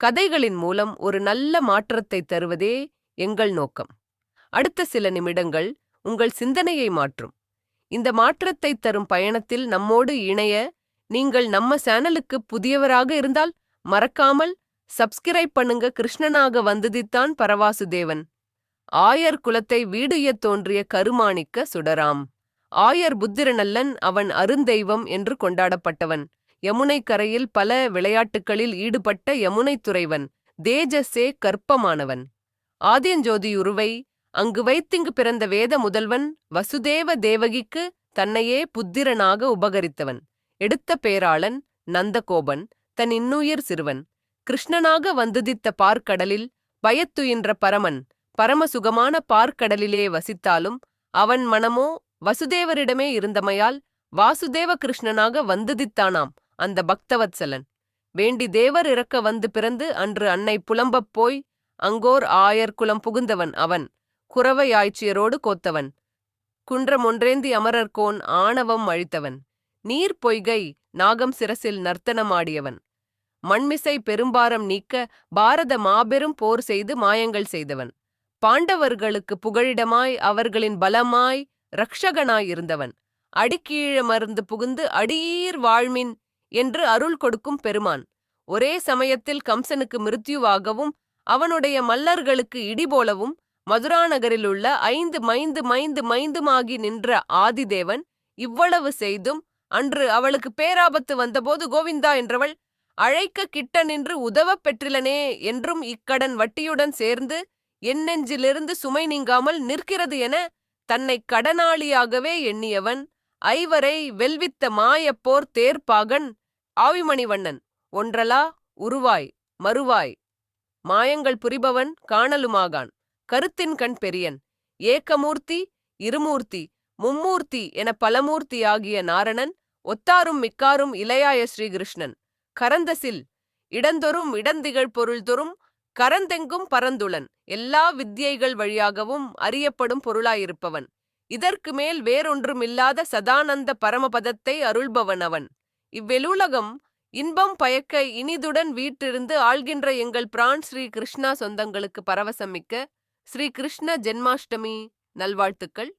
கதைகளின் மூலம் ஒரு நல்ல மாற்றத்தை தருவதே எங்கள் நோக்கம். அடுத்த சில நிமிடங்கள் உங்கள் சிந்தனையை மாற்றும். இந்த மாற்றத்தை தரும் பயணத்தில் நம்மோடு இணைய நீங்கள் நம்ம சேனலுக்கு புதியவராக இருந்தால் மறக்காமல் சப்ஸ்கிரைப் பண்ணுங்க. கிருஷ்ணனாக வந்ததித்தான் பரவாசுதேவன். ஆயர் குலத்தை வீடுய தோன்றிய கருமாணிக்க சுடராம். ஆயர் புத்திரநல்லன் அவன் அருந்தெய்வம் என்று கொண்டாடப்பட்டவன். யமுனை கரையில் பல விளையாட்டுகளில் ஈடுபட்ட யமுனை துறைவன் தேஜஸே கற்பமானவன். ஆதியஞ்சோதியுருவை அங்கு வைத்திங்கு பிறந்த வேத முதல்வன் வசுதேவ தேவகிக்கு தன்னையே புத்திரனாக உபகரித்தவன். எடுத்த பேராளன் நந்தகோபன் தன் இன்னுயிர் சிறுவன். கிருஷ்ணனாக வந்துதித்த பார்க்கடலில் பயத்துயின்ற பரமன் பரமசுகமான பார்க்கடலிலே வசித்தாலும் அவன் மனமோ வசுதேவரிடமே இருந்தமையால் வாசுதேவ கிருஷ்ணனாக வந்துதித்தானாம். அந்த பக்தவத்சலன் வேண்டி தேவர் இறக்க வந்து பிறந்து அன்று அன்னை புலம்பப் போய் அங்கோர் ஆயர் குலம் புகுந்தவன் அவன். குறவை ஆய்ச்சியரோடு கோத்தவன். குன்றமொன்றேந்தி அமரர்கோன் ஆணவம் அழித்தவன். நீர் பொய்கை நாகம் சிரசில் நர்த்தனமாடியவன் மண்மிசை பெரும்பாரம் நீக்க பாரத மாபெரும் போர் செய்து மாயங்கள் செய்தவன். பாண்டவர்களுக்கு புகழிடமாய் அவர்களின் பலமாய் இரக்ஷகனாயிருந்தவன் அடிக்கீழமர்ந்து புகுந்து அடியீர் வாழ்மின் என்று அருள் கொடுக்கும் பெருமான். ஒரே சமயத்தில் கம்சனுக்கு மிருத்யுவாகவும் அவனுடைய மல்லர்களுக்கு இடிபோலவும் மதுராநகரிலுள்ள ஐந்து மைந்து மைந்து மைந்துமாகி நின்ற ஆதிதேவன் இவ்வளவு செய்தும் அன்று அவளுக்கு பேராபத்து வந்தபோது கோவிந்தா என்றவள் அழைக்க கிட்ட நின்று உதவப் பெற்றிலனே என்றும் இக்கடன் வட்டியுடன் சேர்ந்து என் நெஞ்சிலிருந்து சுமை நீங்காமல் நிற்கிறது என தன்னை கடனாளியாகவே எண்ணியவன் ஐவரை வெல்வித்த மாயப்போர் தேர்ப்பாகன் ஆவிமணிவண்ணன் ஒன்றலா உருவாய் மறுவாய். மாயங்கள் புரிபவன் காணலுமாகான் கருத்தின் கண் பெரியன். ஏக்கமூர்த்தி இருமூர்த்தி மும்மூர்த்தி என பலமூர்த்தியாகிய நாரணன் ஒத்தாரும் மிக்காரும் இளையாய ஸ்ரீகிருஷ்ணன். கரந்தசில் இடந்தொறும் இடந்திகழ் பொருள்தொறும் கரந்தெங்கும் பரந்துளன். எல்லா வித்தியைகள் வழியாகவும் அறியப்படும் பொருளாயிருப்பவன். இதற்கு மேல் வேறொன்றுமில்லாத சதானந்த பரமபதத்தை அருள்பவன் அவன் இவ்வெலுலகம் இன்பம் பயக்க இனிதுடன் வீட்டிருந்து ஆள்கின்ற எங்கள் பிரான் ஸ்ரீ கிருஷ்ணா சொந்தங்களுக்கு பரவசமிக்க ஸ்ரீ கிருஷ்ண ஜென்மாஷ்டமி நல்வாழ்த்துக்கள்.